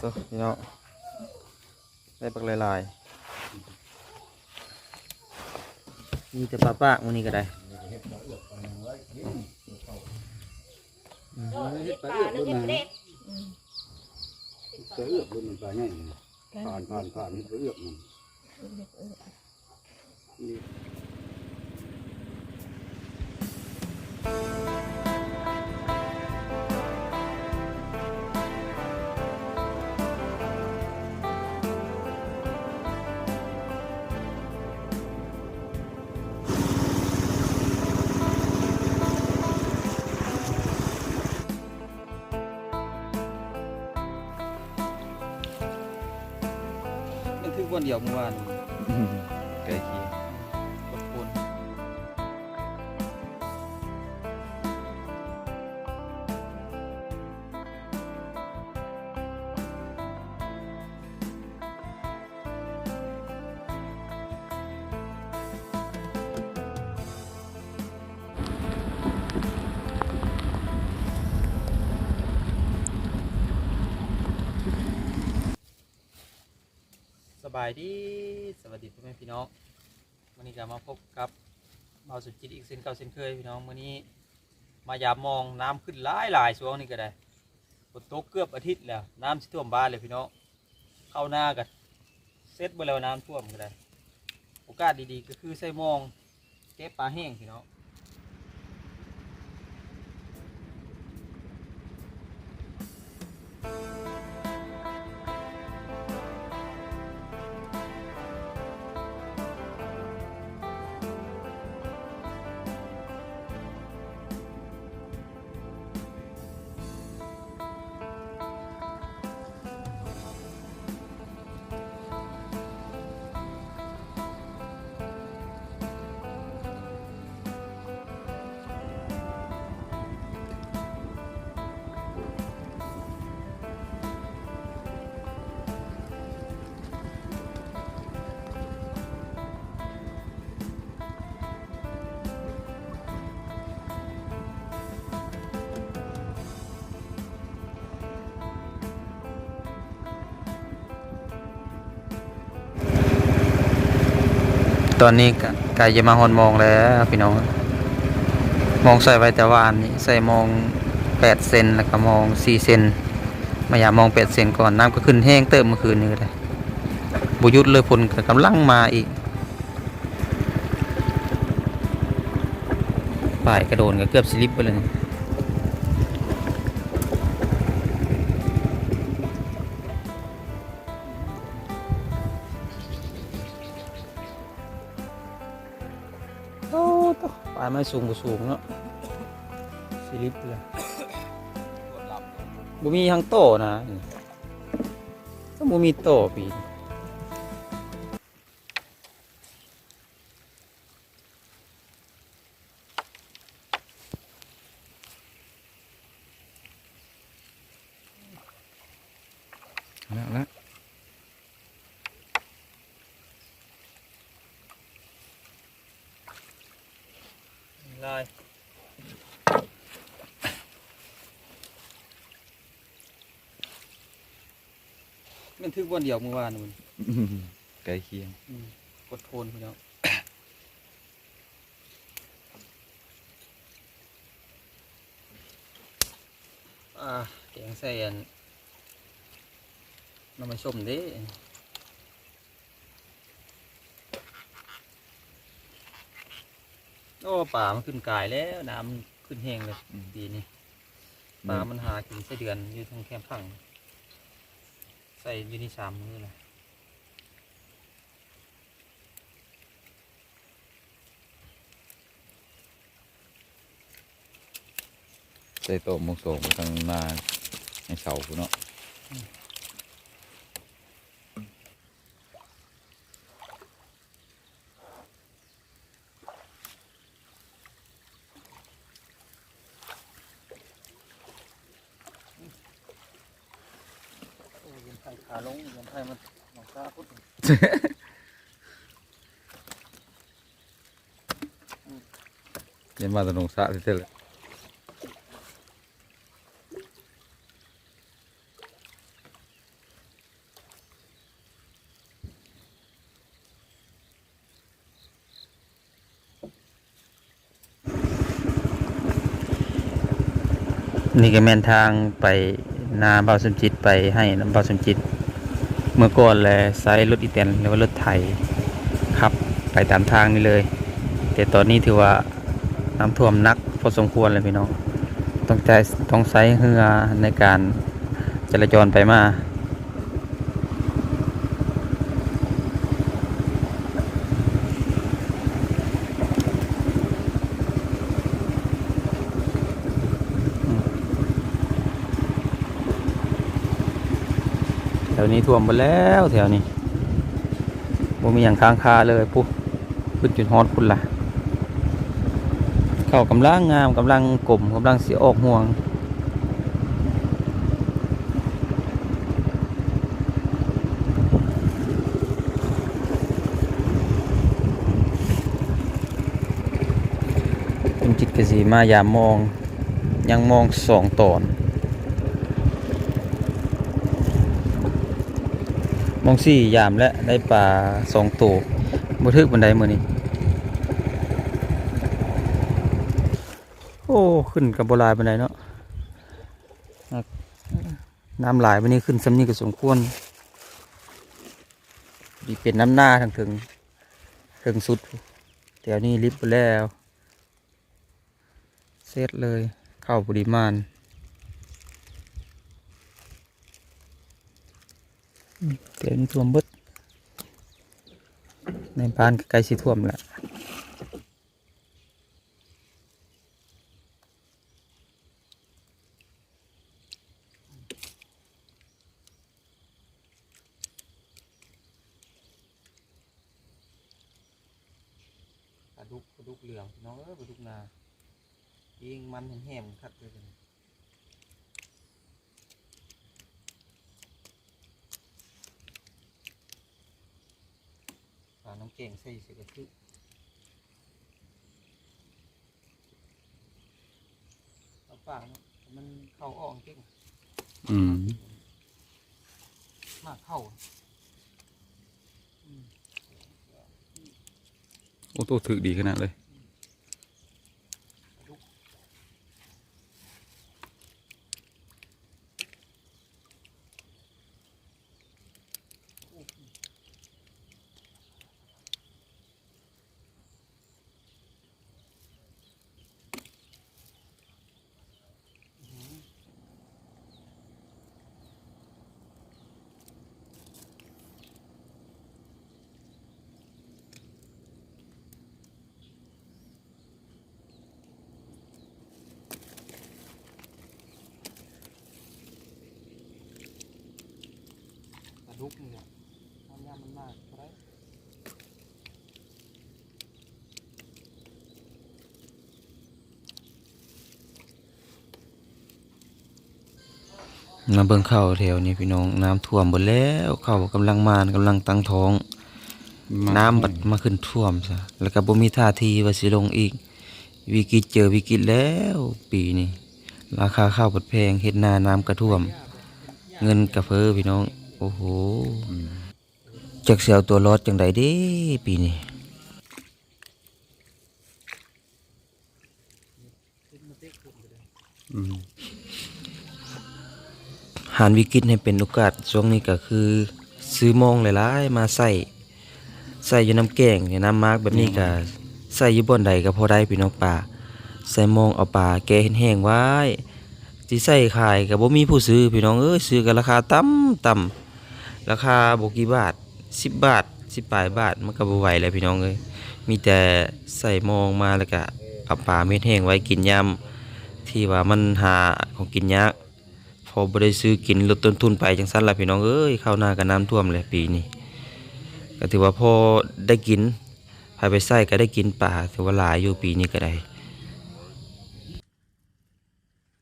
ตัวพี่น้องได้ปักหลายๆมีแต่ปลาปากมันนี่ก็ได้ปลาหรือเห็ดเด็ดเอือกบมันปลาใหญ่ผ่านผ่านผ่านเอือกมัน เดียวเมื่อวานไก่เคียง บายดีสวัสดีพ่อแม่พี่น้องวันนี้ก็มาพบกับเบาสุดจิตอีกเส้นเก่าเส้นเคยพี่น้องวันนี้ มายามมองน้ำขึ้นหลายหลายช่วงนี้ก็ได้ฝนตกเกือบอาทิตย์แล้วน้ำท่วมบ้านเลยพี่น้องเข้าหน้ากันเซ็ตไปแล้วน้ำท่วมก็ได้โอกาสดีๆ ก็คือใส่มองเก็บปลาแห้งพี่น้อง ตอนนี้ก็ใกล้จะมาฮอนมองแล้วพี่น้อง มองใส่ไว้แต่ว่าอันนี้ใส่มองแปดเซนแล้วก็มองสี่เซนมาอย่ามองแปดเซนก่อนน้ำก็ขึ้นแห้งเติมเมื่อคืนนี้ก็ได้บุยุดเลยฝนก็กำลังมาอีกป่ายกระโดนก็เกือบสลิปไปเลยะปลายไม้สูงกว่าสูงเนาะสลิปเลยบ่มีทางโตนะก็บ่มีโตปีน แล้วแล้ว ลาย มันทึกวันเดียวเมื่อวานนี่มันไก่เคียงอืมกดโทนพี่น้องอ่าแกงใส่อันน้ำมันส้มเด้โอ้ป่ามันขึ้นกายแล้วน้ำมันขึ้นแห้งเลยปีนี้ป่ามันหากินไส้เดือนอยู่ทางแคมป์พังใส่อยูนิสามมือเลยใส่โต๊ะมุกโสมทางหน้าในเสาคุณเนาะ ยังมาตรงสะเท่าเลยนี่ก็แม่นทางไปนาเบาสมจิตไปให้น้ำเบาสมจิต เมื่อก่อนแลใช้รถอีแตนหรือว่ารถไทยครับไปตามทางนี้เลย แต่ตอนนี้ถือว่า น้ำท่วมนักพอสมควรเลยพี่น้อง ต้องใจต้องใช้เรือในการจราจรไปมาแถวนี้ท่วมหมดแล้วแถวนี้บ่มีอย่างค้างคาเลยปุ๊บพึ่จุดฮอดพุ่นละ เขากำลังงามกำลังกลมกำลังเสียออกห่วง เป็นจิตกสีมายามมอง ยังมองสองตอน มองสี่ยามและได้ปลาสองตัวบ่ทึกบันไดมือนี้ โอ้ ขึ้นกับโบหลายบันไดเนาะอะน้ำหลายวันนี้ขึ้นซ้ำนี้ก็สมควรดีเป็นน้ำหน้าทางถึงถึงสุดแถวนี้ลิฟต์ไปแล้วเซตเลยเข้าปริมาณเต็มท่วมเบิดในบ้านก็ใกล้สิท่วมแล้ว กปลาดุกเหลืองพี่น้องเอ้ยปลาดุกนายิงมันแห้งๆคักเลยเป็นปลาน้ำเก่งใส่เสือกระทึกเอาปากเนาะมันเข้าออกเก่งอืมมากเข้าโอ้ตัวถึกดีขนาดเลย ดุกนี่แหละน้ำยามันมากเท่าไหรมาเบิ่งเข้าแถวนี้พี่น้องน้ำท่วมหมดแล้วเข้ากำลังมานกำลังตั้งท้อง น้ำบัดมาขึ้นท่วมซะแล้วก็บ่มีท่าทีว่าสิลงอีก วิกฤตเจอวิกฤตแล้วปีนี้ราคาข้าวบัดแพงเฮ็ดนาน้ำกระท่วม เงินกระเฟ้อพี่น้อง โอ้โหจักเสียวตัวรอดจังใดเด้ปีนี้หารวิกฤตให้เป็นโอกาสช่วงนี้ก็คือ ซื้อมองหลายๆมาใส่ใส่อยู่น้ำแกงเนี่น้ำมากแบบนี้ก็ใส่อยู่บนใดก็พอได้พี่น้องป่าใส่มองเอาป่าแกเห็นแห้งไว้ที่ใส่ขายก็บ่มีผู้ซื้อพี่น้องเอ้ยซื้อกันราคาต่ำต่ำ ราคาบกี่บาท10บาท10ปลายบาทมันก็บ่ไหวแล้วพี่น้องเอ้ยมีแต่ใส่มองมาแล้วก็เอาป่าเม็ดแห้งไว้กินยามที่ว่ามันหาของกินยากพอบ่ได้ซื้อกินลดต้นทุนไปจังซั่นละพี่น้องเอ้ยข้าวหน้ากับน้ำท่วมเลยปีนี้ก็ถือว่าพอได้กินภายไปใส่ก็ได้กินป่าถือว่าหลายอยู่ปีนี้ก็ได้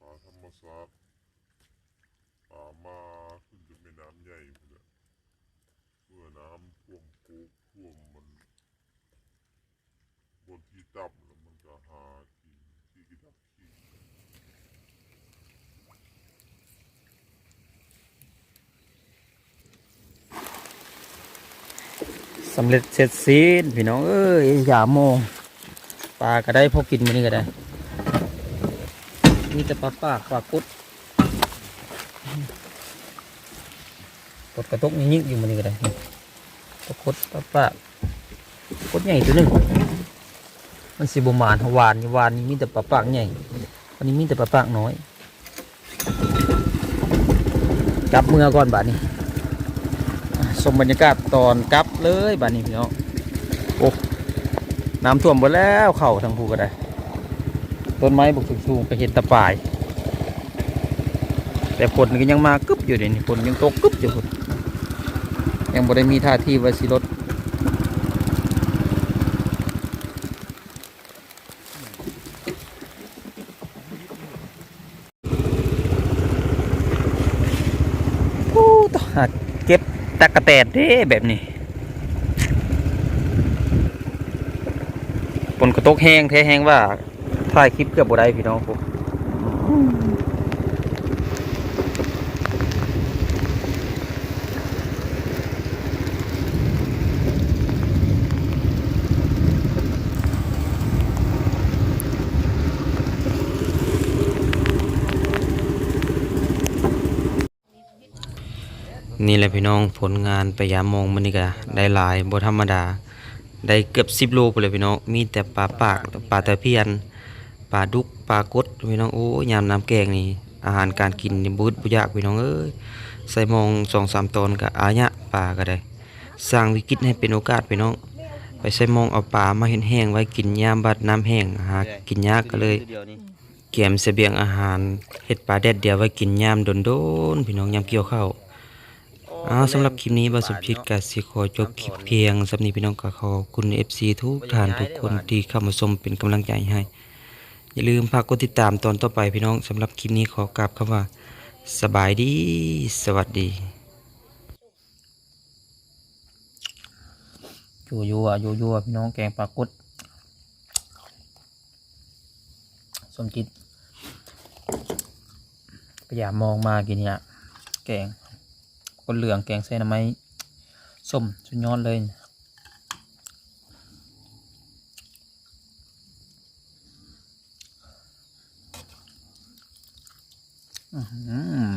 ปลาธรรมศาสตร์ปลามาขึ้นจะแม่น้ำใหญ่พุ่นน่ะเมื่อน้ำท่วมกู ท่วมมันบนที่ต่ำแล้วมันก็หากินที่กินดักกินสำเร็จเสร็จสิ้นพี่น้องเอ้ยอย่าโมงปลาก็ได้พอกินมื้อนี้ก็ได้ มีแต่ปลาปากปลากุดกดกระตุกนี่ยิ่งอยู่มันนี่ก็ได้ ปลากดปลาปากดใหญ่ตัวหนึงมันสิบมานหวานหวานนี่มีแต่ปลาปากใหญ่วันนี้มีแต่ปลาปากน้อยกลับเมื่อก่อนบาดนี้อะชมบรรยากาศตอนกลับเลยบาดนี้พี่น้องโอ้น้ำท่วมหมดแล้วเข่าทางภูก็ได้ ต้นไม้บุกสูงๆก็เห็นตะปาย แต่ฝนก็ยังมากึบอยู่เดี๋ยวนี้ฝนยังตกกึบอยู่ฝน ยังบ่ได้มีท่าทีว่าสิลดโอ้ต้อเก็บตะกะแตนเด้แบบนี้ฝนก็ตกแห้งแท้แห้งว่าถ่ายคลิปเกือบบ่ได้พี่น้องผม นี่แหละพี่น้องผลงานไปยามมองมันนี่ก็ได้หลายบ่ธรรมดา ได้เกือบสิบโลไปเลยพี่น้องมีแต่ปลาปากปลาตะเพียนปลาดุกปลากดพี่น้องโอ้ยยามน้ำแกงนี่อาหารการกินนี่บุดบุยากพี่น้องเอ้ยใส่มองสองสามตอนกับอายะปลาก็ได้ สร้างวิกฤตให้เป็นโอกาสพี่น้อง ไปใส่มองเอาปลามาเห็นแห้งไว้กินยามบัดน้ำแห้งหากินยากก็เลยเก็บเสบียงอาหารเฮ็ดปลาแดดเดียวไว้กินยามโดนๆพี่น้องยามเกี่ยวข้าว อ้าวสำหรับคลิปนี้บาสุพิตกสิขอจบคลิปเพียงสำนีพี่น้องก็ขอบคุณ FC ทุกท่านทุกคนที่เข้ามาชมเป็นกำลังใจให้ อย่าลืมฝากกดติดตามตอนต่อไปพี่น้องสำหรับคลิปนี้ขอกราบคำว่า สบายดี สวัสดีอยู่ยู่อะยู่อยู่พี่น้องแกงปลากุดสมจิตพยายามมองมากินเนี่ยแกง คนเหลืองแกงเส้นไม้ส้มสุดยอดเลยอืม